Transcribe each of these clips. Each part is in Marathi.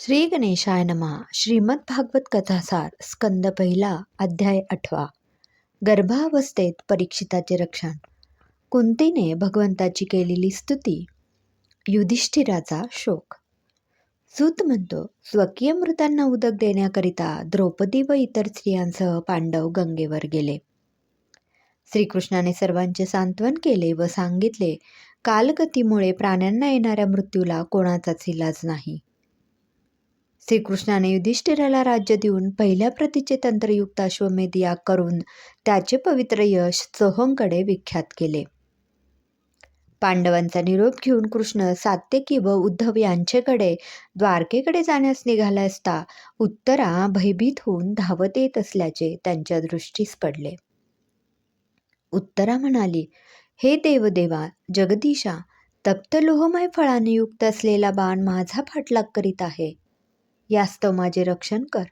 श्री गणेशाय नमा. श्रीमद भागवत कथासार स्कंद पहिला अध्याय आठवा गर्भावस्थेत परीक्षिताचे रक्षण. कुंतीने भगवंताची केलेली स्तुती. युधिष्ठिराचा शोक. सूत म्हणतो स्वकीय मृतांना उदक देण्याकरिता द्रौपदी व इतर स्त्रियांसह पांडव गंगेवर गेले. श्रीकृष्णाने सर्वांचे सांत्वन केले व सांगितले कालगतीमुळे प्राण्यांना येणाऱ्या मृत्यूला कोणाचाच इलाज नाही. श्रीकृष्णाने युधिष्ठिराला राज्य देऊन पहिल्या प्रतीचे तंत्रयुक्त अश्वमेध याग करून त्याचे पवित्र यश चोहंकडे विख्यात केले. पांडवांचा निरोप घेऊन कृष्ण सात्यकी व उद्धव यांचेकडे द्वारकेकडे जाण्यास निघाला असता उत्तरा भयभीत होऊन धावत येत असल्याचे त्यांच्या दृष्टीस पडले. उत्तरा म्हणाली हे देवदेवा जगदीशा तप्त लोहमय फळाने युक्त असलेला बाण माझा पाठलाग करीत आहे. यास्तव माझे रक्षण कर.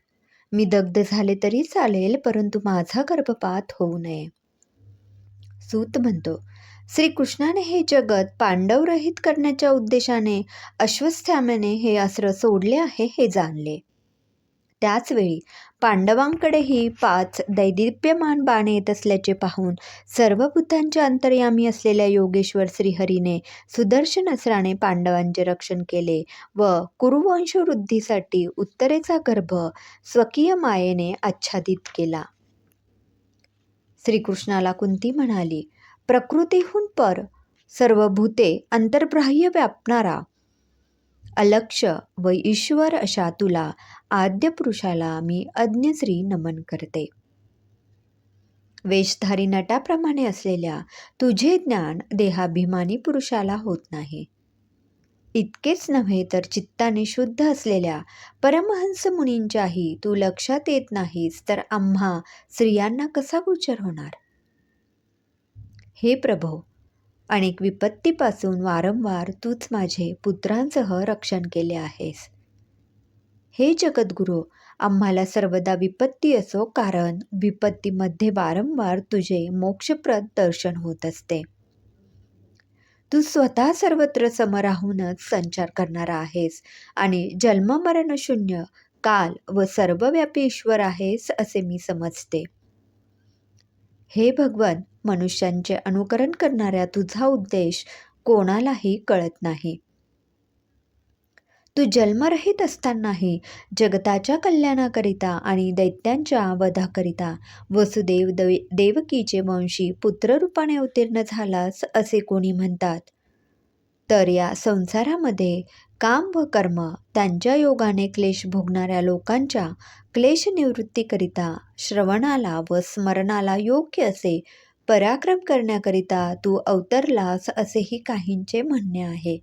मी दग्ध झाले तरी चालेल परंतु माझा गर्भपात होऊ नये. सूत म्हणतो श्रीकृष्णाने हे जगत पांडवरहित करण्याच्या उद्देशाने अश्वस्थाम्याने हे अस्त्र सोडले आहे हे जाणले. त्याचवेळी पांडवांकडेही पाच दैदिप्यमान बाणे येत असल्याचे पाहून सर्व बुद्धांच्या अंतर्यामी असलेल्या योगेश्वर श्रीहरीने सुदर्शन असराने पांडवांचे रक्षण केले व कुरुवंशवृद्धीसाठी उत्तरेचा गर्भ स्वकीय मायेने आच्छादित केला. श्रीकृष्णाला कुंती म्हणाली प्रकृतीहून पर सर्व भूते अंतर्बाह्य व्यापणारा अलक्ष व ईश्वर अशा तुला आद्य पुरुषाला मी अज्ञश्री नमन करते. वेशधारी नटाप्रमाणे असलेल्या तुझे ज्ञान देहाभिमानी पुरुषाला होत नाही. इतकेच नव्हे तर चित्ताने शुद्ध असलेल्या परमहंस मुनींच्याही तू लक्षात येत नाहीस तर आम्हा स्त्रियांना कसा गोचर होणार? हे प्रभो अनेक विपत्तीपासून वारंवार तूच माझे पुत्रांसह रक्षण केले आहेस. हे जगद्गुरू आम्हाला सर्वदा विपत्ती असो कारण विपत्तीमध्ये वारंवार तुझे मोक्षप्रद दर्शन होत असते. तू स्वतः सर्वत्र सम राहूनच संचार करणारा आहेस आणि जन्ममरण शून्य काल व सर्वव्यापी ईश्वर आहेस असे मी समजते. हे भगवन मनुष्यांचे अनुकरण करणाऱ्या तुझा उद्देश कोणालाही कळत नाही. तू जन्मरहित असतानाही जगताच्या कल्याणाकरिता आणि दैत्यांच्या वधाकरिता वसुदेव दवे देवकीचे वंशी पुत्ररूपाने अवतीर्ण झालास असे कोणी म्हणतात? तर या संसारामध्ये काम व कर्म त्यांच्या योगाने क्लेश भोगणाऱ्या लोकांच्या क्लेश निवृत्तीकरिता श्रवणाला व स्मरणाला योग्य असे पराक्रम करण्याकरिता तू अवतरलास असेही काहींचे म्हणणे आहे.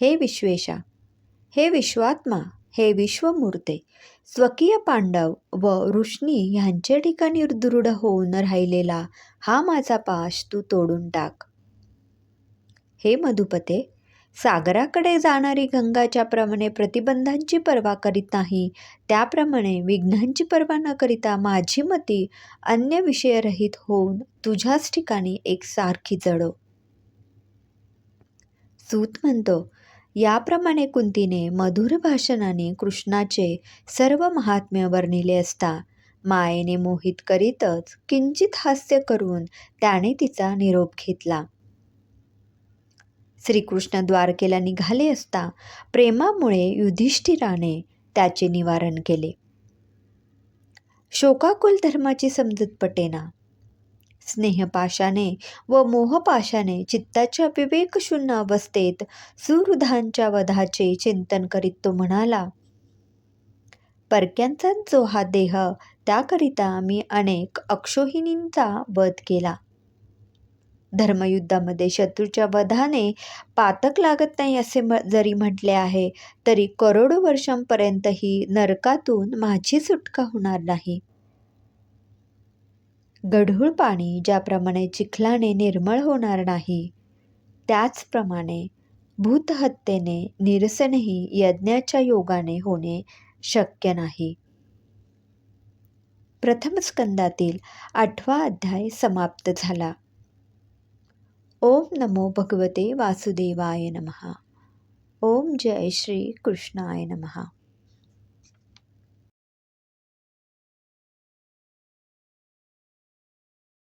हे विश्वेशा हे विश्वात्मा हे विश्वमूर्ते स्वकीय पांडव व ऋष्णी ह्यांच्या ठिकाणी दृढ होऊन राहिलेला हा माझा पाश तू तोडून टाक. हे मधुपते सागराकडे जाणारी गंगा ज्याप्रमाणे प्रतिबंधांची पर्वा करीत नाही त्याप्रमाणे विघ्नांची पर्वा न करिता माझी मती अन्य विषयरहित होऊन तुझ्याच ठिकाणी एक सारखी जडो. सूत म्हणतो याप्रमाणे कुंतीने मधुर भाषणाने कृष्णाचे सर्व महात्म्य वर्णिले असता. मायेने मोहित करीतच किंचित हास्य करून त्याने तिचा निरोप घेतला. श्रीकृष्ण द्वारकेला निघाले असता प्रेमामुळे युधिष्ठिराने त्याचे निवारण केले. शोकाकुल धर्माची समजूत पटेना. स्नेहपाशाने व मोहपाशाने चित्ताच्या विवेकशून्य अवस्थेत सुहृदांच्या वधाचे चिंतन करीत तो म्हणाला परक्यांचा जो हा देह त्याकरिता मी अनेक अक्षोहिणींचा वध केला. धर्मयुद्धामध्ये शत्रूच्या वधाने पातक लागत नाही असे म जरी म्हटले आहे तरी करोडो वर्षांपर्यंतही नरकातून माझी सुटका होणार नाही. गढूळ पाणी ज्याप्रमाणे चिखलाने निर्मळ होणार नाही त्याचप्रमाणे भूतहत्येने निरसनही यज्ञाच्या योगाने होणे शक्य नाही. प्रथम स्कंदातील आठवा अध्याय समाप्त झाला. ओम नमो भगवते वासुदेवाय नम. ओम जय श्री कृष्णाय नमहा